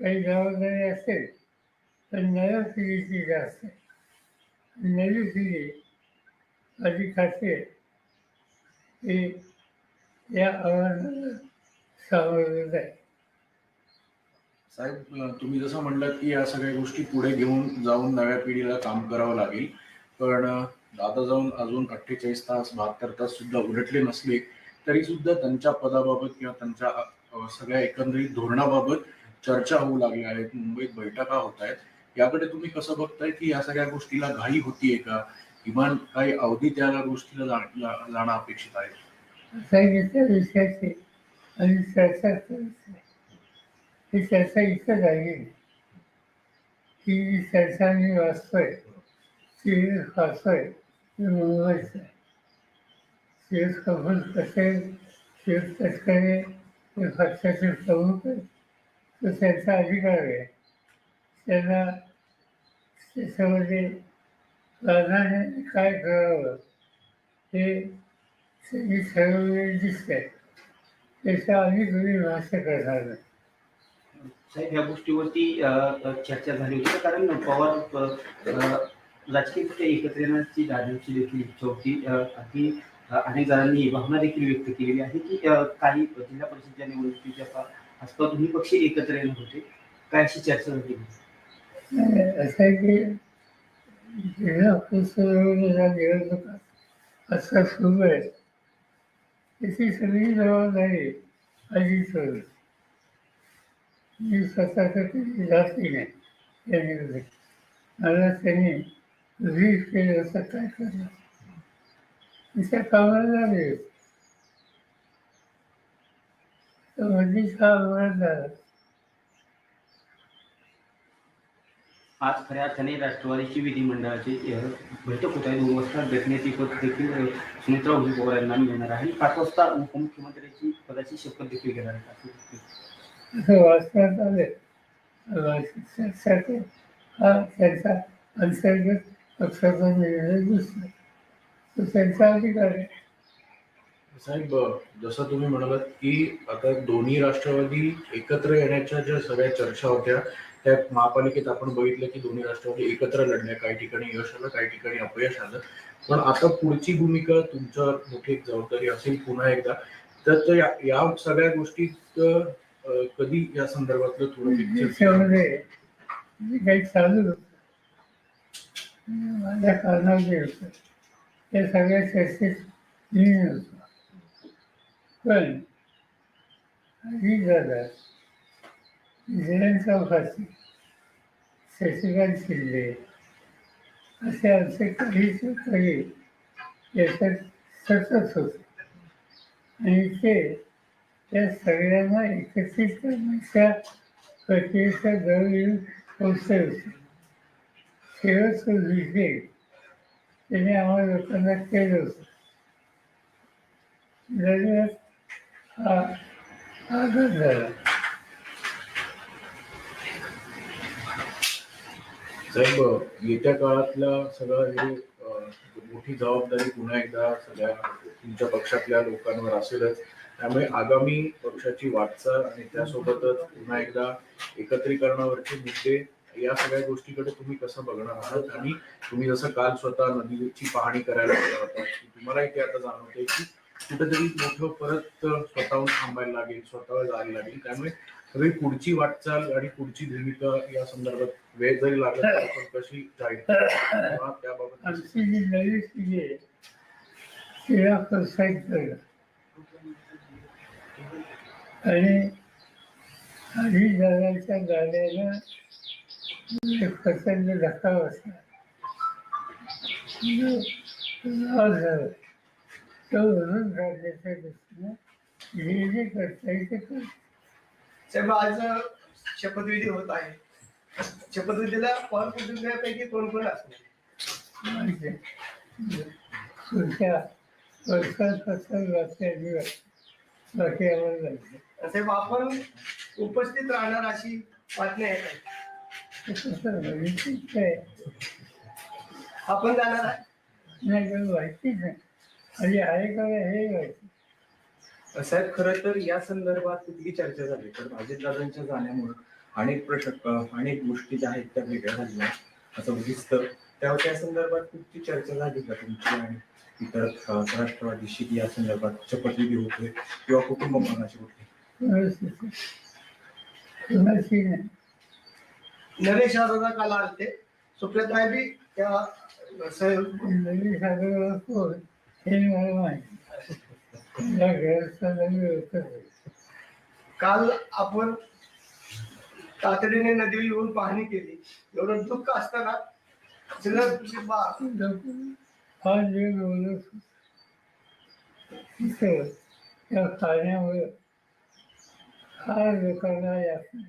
काही जबाबदारी असेल तर नव्या पिढीची जास्त नवी पिढी अधिक असेल हे या आव्हानाला सामोरं आहे साहेब तुम्ही जसं म्हणलात की या सगळ्या गोष्टी पुढे घेऊन जाऊन नव्या पिढीला काम करावं लागेल. पण दादा आता जाऊन अजून अठ्ठेचाळीस तास बहात्तर तास सुद्धा उलटले नसले तरी सुद्धा त्यांच्या पदाबाबत किंवा त्यांच्या सगळ्या एकंदरीत धोरणाबाबत चर्चा होऊ लागल्या आहेत मुंबईत बैठका होत आहेत. याकडे तुम्ही कसं बघताय की या सगळ्या गोष्टीला घाई होतीये का? किमान काही अवधी त्या गोष्टीला जाणं अपेक्षित आहे. विषयाची आणि चर्चा करायची ही चर्चा इथं झाली ही चर्चा मी वाचतोय वाचतोय आहे. कपूर कसे शिव तटकरे हे पक्षाचे प्रमुख आहेत. तो त्यांचा अधिकार आहे. त्यांना त्याच्यामध्ये प्राधान्याने काय करावं? हे त्यांनी ठरवलेले दिसतंय त्याचा आम्ही तुम्ही भाष्य करणार नाही. साहेब या गोष्टीवरती चर्चा झाली होती. कारण पवार अ, एकत्र येण्याची दादांची देखील इच्छा होती. अगदी अनेक जणांनी भावना देखील व्यक्त केलेली आहे की काही जिल्हा परिषदच्या निवडणुकीच्या पा- दोन्ही पक्ष एकत्र येऊन होते काय अशी चर्चा होती असं आहे की जिल्हा निवडणुका आता सुरू आहे. त्याची सगळी जबाबदारी अजित होईल मी स्वतः तर कधी जातही नाही त्या निवडणुकीत मला त्यांनी रीत केलं असं काय करणार? त्या कामाला लागले. तर मधीचा आज खऱ्या अर्थाने राष्ट्रवादीची विधिमंडळाची बैठक होत आहे. दोन वाजता घटनेची पद देखील अ, सुमित्रा उभी पवार यांना मिळणार आहे. आणि पाच वाजता उपमुख्यमंत्र्याची पदाची शपथ देखील घेणार आहे. वाचण्यात आले चर्चेसाठी हा त्यांचा अंतर्गत पक्षाचा निर्णय दिसतो तो त्यांचा अधिकार आहे. साहेब जसं तुम्ही म्हणालात की आता दोन्ही राष्ट्रवादी एकत्र येण्याच्या ज्या सगळ्या चर्चा होत्या त्या महापालिकेत आपण बघितलं की दोन्ही राष्ट्रवादी एकत्र लढल्या काही ठिकाणी यश आलं काही ठिकाणी अपयश आलं. पण आता पुढची भूमिका तुमच्यावर मोठी एक जबाबदारी असेल पुन्हा एकदा. तर तो या या सगळ्या गोष्टीत कधी या संदर्भातलं थोडं काही चालू माझ्या होतं त्या सगळ्या चर्चेत होतो पण ही दादा जयंत चौकाची शशिकांत शिंदे असे आमचे काही काही याच्यात सतत होते. आणि ते त्या सगळ्यांना एकत्रित करण्याच्या प्रक्रियेचा दरवेळी पोचले होते. शेवटचं विषय त्याने आम्हाला लोकांना केलं होतं दरम्यान हा आघात झाला साहेब येत्या काळातल्या सगळं हे मोठी जबाबदारी पुन्हा एकदा सगळ्या तुमच्या पक्षातल्या लोकांवर असेलच. त्यामुळे आगामी पक्षाची वाटचाल आणि त्यासोबतच पुन्हा एकदा एकत्रीकरणावरचे मुद्दे या सगळ्या गोष्टीकडे तुम्ही कसं बघणार आहात? आणि तुम्ही जसं काल स्वतः नदीची पाहणी करायला होता तुम्हालाही ते आता जाणवते की कुठेतरी मोठं परत स्वतःहून थांबायला लागेल स्वतःवर जायला लागेल. त्यामुळे सगळी पुढची वाटचाल आणि पुढची भूमिका या संदर्भात वेळ जरी लागत पण कशी जाईल? त्याबाबत आमची जी नवी पिढी आहे तिला प्रोत्साहित करणं आणि आधी दादाच्या गाण्याला एक प्रचंड धक्का बसला. जो लाभ झाला. तो भरून काढण्याच्या दृष्टीनं जे जे करता येईल ते करतो साहेब आज शपथविधी होत आहे. शपथविधीला पवार कुटुंबियापैकी कोण कोण असणार? दिवस बाकी आम्हाला लागते साहेब आपण उपस्थित राहणार अशी बातमी आहे आपण जाणार आहे. नाही माहितीच नाही आणि आहे का हे साहेब खरं तर या संदर्भात कुठली चर्चा झाली? तर अजितदादांच्या जाण्यामुळे अनेक प्रश्न अनेक गोष्टी ज्या आहेत त्या वेगळ्या आहेत, असं दिसतं त्या त्या संदर्भात कुठची चर्चा झाली का तुमची आणि इतर राष्ट्रवादीशी या संदर्भात शपथविधी होतोय किंवा कुटुंब मनाची होते? नरेश अरोरा काल आलते. सुप्रियाताई बी त्या कोण? हे मला माहिती या घराचा नवी होतं काल आपण तातडीने नदीवर येऊन पाहणी केली. एवढं दुःख असताना सगळं बा- हा जे बोलत तिथं त्या पाण्यामुळे फार लोकांना यातना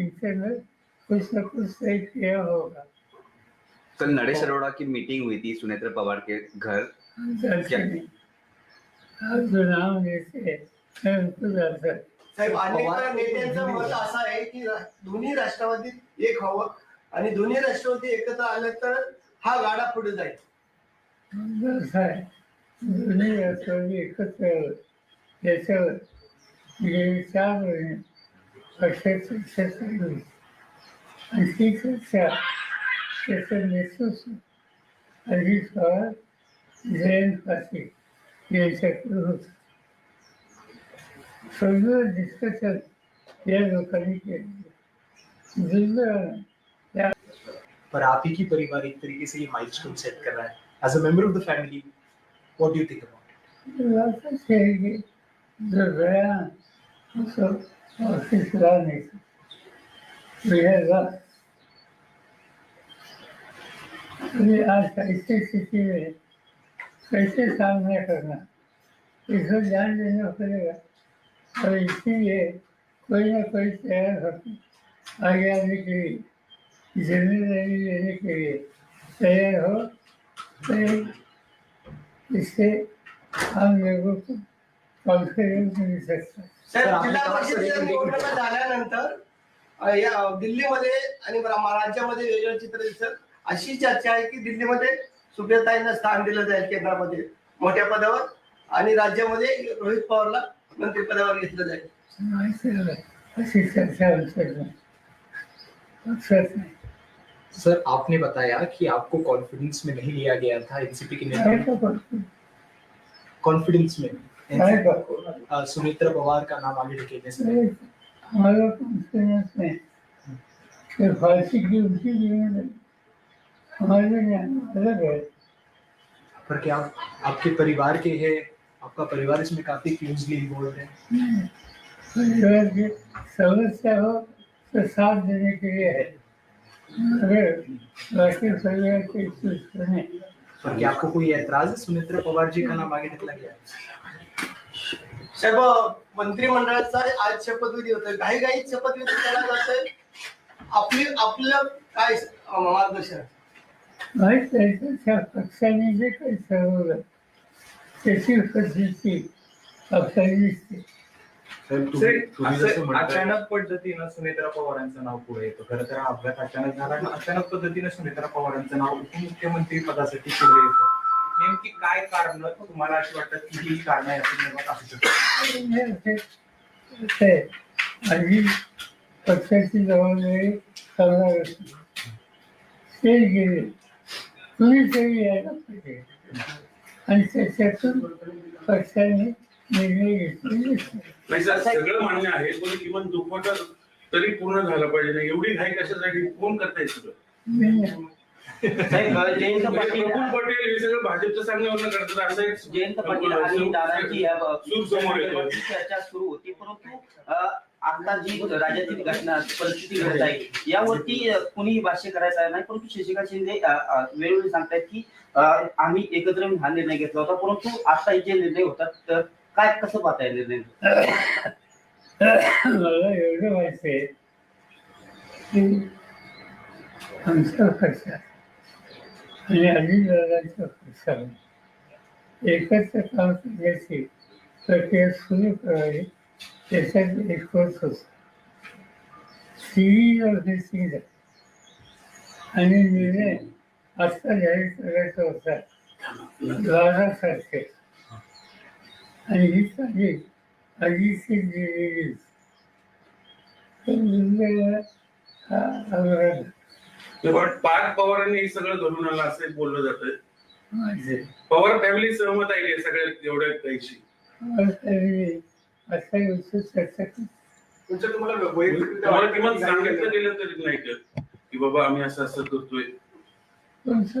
इंटरनल कुछ न कुछ तय किया होगा कल नरेश अरोड़ा की मीटिंग हुई थी सुनेत्रा पवार के घर। हैं हूँ। साहेब अनेक नेत्यांचं मत असं आहे की दोन्ही राष्ट्रवादीत एक हवं आणि दोन्ही राष्ट्रवादी एकत्र आले तर हा गाडा पुढे जाईल. बस आहे दोन्ही राष्ट्रवादी एकत्र आलं. याच्यावर गेली चार महिने पक्षाची चर्चा चालू होती. आणि ती चर्चा त्याचं नेतृत्व अजित पवार जयंत पाटील यांच्याकडे होतं सगळं डिस्कशन या लोकांनी केलं दुर्दैवानं पर आप ही की परिवार एक तरीके से ये माइलस्टोन सेट कर रहा है as a member of the family what do you think about वापस जो गया उसको वापस नहीं सकते आज ऐसी स्थिति में कैसे सामना करना इसको ध्यान देना पड़ेगा और इसीलिए कोई ना कोई तैयार होकर आगे आने के लिए जिम्मेदारी लेने के लिए तैयार हो तो इससे हम लोगों को कॉन्फिडेंस मिल सकता है। जिल्हा परिषदेच्या निवडणुका झाल्यानंतर अ, या दिल्लीमध्ये आणि रा- राज्यामध्ये वेगळं चित्र दिसत अशी चर्चा आहे की दिल्लीमध्ये सुप्रियाताईंना स्थान दिलं जाईल केंद्रामध्ये मोठ्या पदावर आणि राज्यामध्ये रोहित पवारला मंत्रिपदावर घेतलं जाईल. माहिती आहे अशी चर्चा नाही. सर आपने बताया कि आपको कॉन्फिडेंस में नहीं लिया गया था एनसीपी के कॉन्फिडेंस में। सुमित्रा पवार का नाम आगे ढकेलने से हमारा कॉन्फिडेंस नहीं कि फांसी की उनकी ज़िम्मेदारी हमारे अलग है। पर क्या आप, आपके परिवार के हैं? आपका परिवार इसमें काफ़ी क्लोजली इन्वॉल्व है। परिवार की समस्या हो तो साथ देने के लिए है। के कुछ नहीं पर क्या आपको कोई ऐतराज है सुमित्रा पवार जी का नाम आगे ढकला गया साहेब मंत्रिमंडळाचा आज शपथविधी होतोय. घाई घाईत शपथविधी केला जातोय. आपली आपलं काय मार्गदर्शन? पक्षाने जे काही ठरवलं त्याची पद्धती आपल्याला दिसते अचानक पद्धतीनं सुनेत्रा पवारांचं नाव पुढे येतं. खरं तर हा अपघात अचानक झाला आणि अचानक पद्धतीनं सुनेत्रा पवारांचं नाव उपमुख्यमंत्री पदासाठी पुढे येतं. नेमकी काय कारण तुम्हाला अशी वाटतात की ही कारण या संदर्भात असू शकतात? आणि पक्षाची जबाबदारी करणार असते. ते गेले. कुणीतरी यायला पाहिजे. आणि त्याच्यातून पक्षाने. नाही सर सगळं मान्य आहे पण किमान दुखवटा तरी पूर्ण झाला पाहिजे ना एवढी घाई कशासाठी कोण करताय सगळं. साहेब जयंत म्हणजे पाटील प्रफुल्ल पटेल हे सगळं भाजपच्या सांगण्यावरनं करतात असं एक जयंत पाटील आणि दादांची या सूर समोर येतो. चर्चा सुरू होती परंतु अ, आता जी राज्यातील घटना परिस्थिती घडत आहे यावरती अ, कुणीही भाष्य करायचं नाही परंतु शशिकांत शिंदे अ, अ, वेळोवेळी सांगतायत की अ, आम्ही एकत्र हा निर्णय घेतला होता परंतु आता जे निर्णय होतात तर काय कसं पाहता येईल निर्णय मला एवढं माहिती आहे की आमच्या पक्षात आणि अजितदादांच्या एकत्र काम करण्याची प्रक्रिया सुरू करावी त्याच्यात एक होत होता सिरीज ऑफ मिटिंग आणि निर्णय आत्ता जाहीर करायचा होता. द्वारासारखे आणि ही अजितची दिलेली माझे पण पार्थ पवारांनी हे सगळं घडून आलं असं बोललं जातं पवार फॅमिली सहमत आहे सगळ्या एवढ्या काहीशी असा विषय चर्चा. तुमच्या तुम्हाला किमान की सांगितलं गेलं तरी नाही का? की बाबा आम्ही असं असं करतोय तुमचं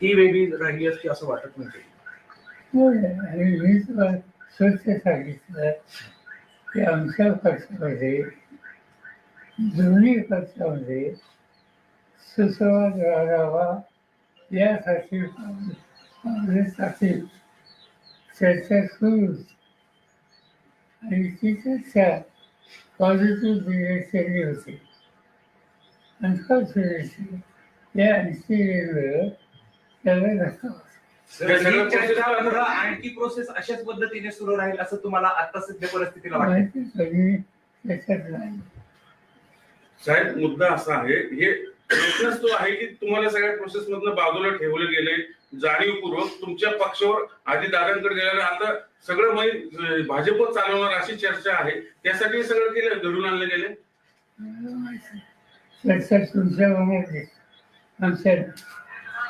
ती वेगळी राहिली असती असं वाटत नाही हो, आणि मी स्वच्छ सांगितलं की आमच्या पक्षामध्ये दोन्ही पक्षामध्ये सुसंवाद राहावा यासाठी साठी चर्चा सुरू. आणि ती चर्चा पॉझिटिव्ह डिरेक्शनली होती. आणि या इन्सिडेंटवर त्याला या सगळ्या ही process- पुढं आणखी प्रोसेस अशाच पद्धतीने सुरू राहील असं तुम्हाला आता सध्या परिस्थितीला वाटतं माहिती कधी त्याच्यात नाही. साहेब मुद्दा असा आहे हे प्रश्नच तो आहे की तुम्हाला सगळ्या प्रोसेस मधनं बाजूला ठेवले गेले जाणीवपूर्वक तुमच्या पक्षावर आधी दादांकडे गेल्याने आता सगळं म्हणजे भाजप चालवणार अशी चर्चा आहे त्यासाठी सगळं केलं घडून आणले गेले चर्चा तुमच्या. आमच्या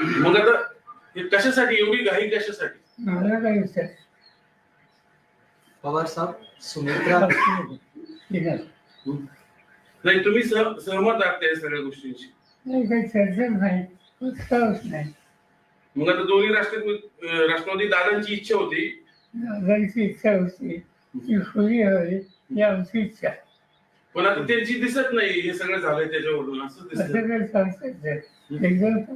मग आता हे कशासाठी? एवढी घाई कशासाठी? मला काय विचार पवार साहेब सुनेत्रा की नाही नाही तुम्ही सह- सहमत आहात त्या सगळ्या गोष्टींशी. नाही, काही चर्चा नाही. उत्साहच नाही. मग आता दोन्ही राष्ट्रवादी अं, राष्ट्रवादी दादांची इच्छा होती. दादांची इच्छा होती. ती खुली हवी ही आमची इच्छा. आहे. पण आता त्यांची दिसत नाही. हे सगळं झालंय त्याच्यावरून. असं दिसत असं काही. एकदम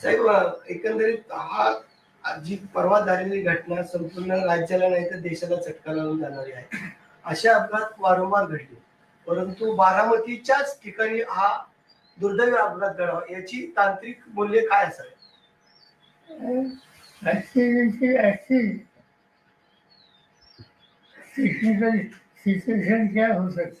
साहेब एकंदरीत हा जी परवा झालेली घटना संपूर्ण राज्याला नाही तर देशाला चटका लावून जाणारी आहे. अशा अपघात वारंवार घडले. परंतु बारामतीच्याच ठिकाणी हा दुर्दैवी अपघात घडावा याची तांत्रिक मूल्य काय असावे सिच्युएशन क्या हो सकती?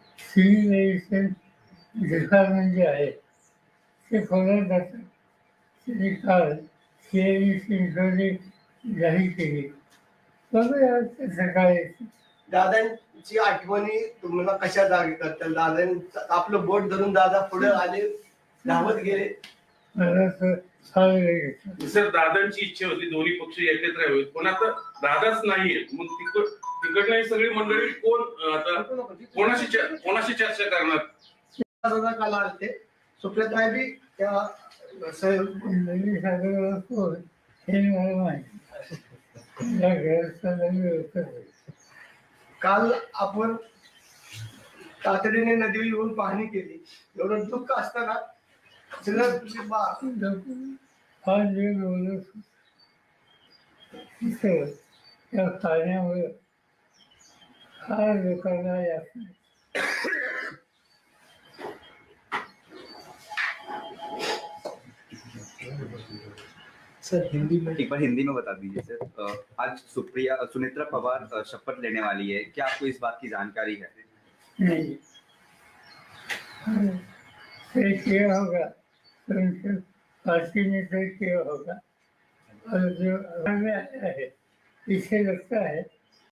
त्याची सिव्हिलायझेशन डिपार्टमेंट जे आहे. ते खोलात जातं त्यांनी काल सी डी जाहीर केली. बघूया त्याचं काय आहे. दादांची आठवणी तुम्हाला कशा जागी करतात? दादांचं आपलं बोट धरून दादा पुढे आले धावत गेले. मला तर फार वेळ घेतला. सर दादांची इच्छा होती दोन्ही पक्ष एकत्र यावेत. पण आता दादाच नाहीये मग तिकड तिकडनं ही सगळी मंडळी कोण आता कोणाशी कोणाशी चर्चा करणार? दादा काल आलते बी त्या हे काल आपण तातडीने नदी येऊन पाहणी केली. एवढं दुःख असताना सगळं बा- फार फार लोकांना जास्त सर हिंदी में एक बार हिंदी में बता दीजिए सर। आज सुप्रिया सुनेत्रा पवार शपथ लेने वाली है। क्या आपको इस बात की जानकारी है? नहीं। किया होगा तो पार्टी ने तय किया होगा। और जो में आया है इसे लगता है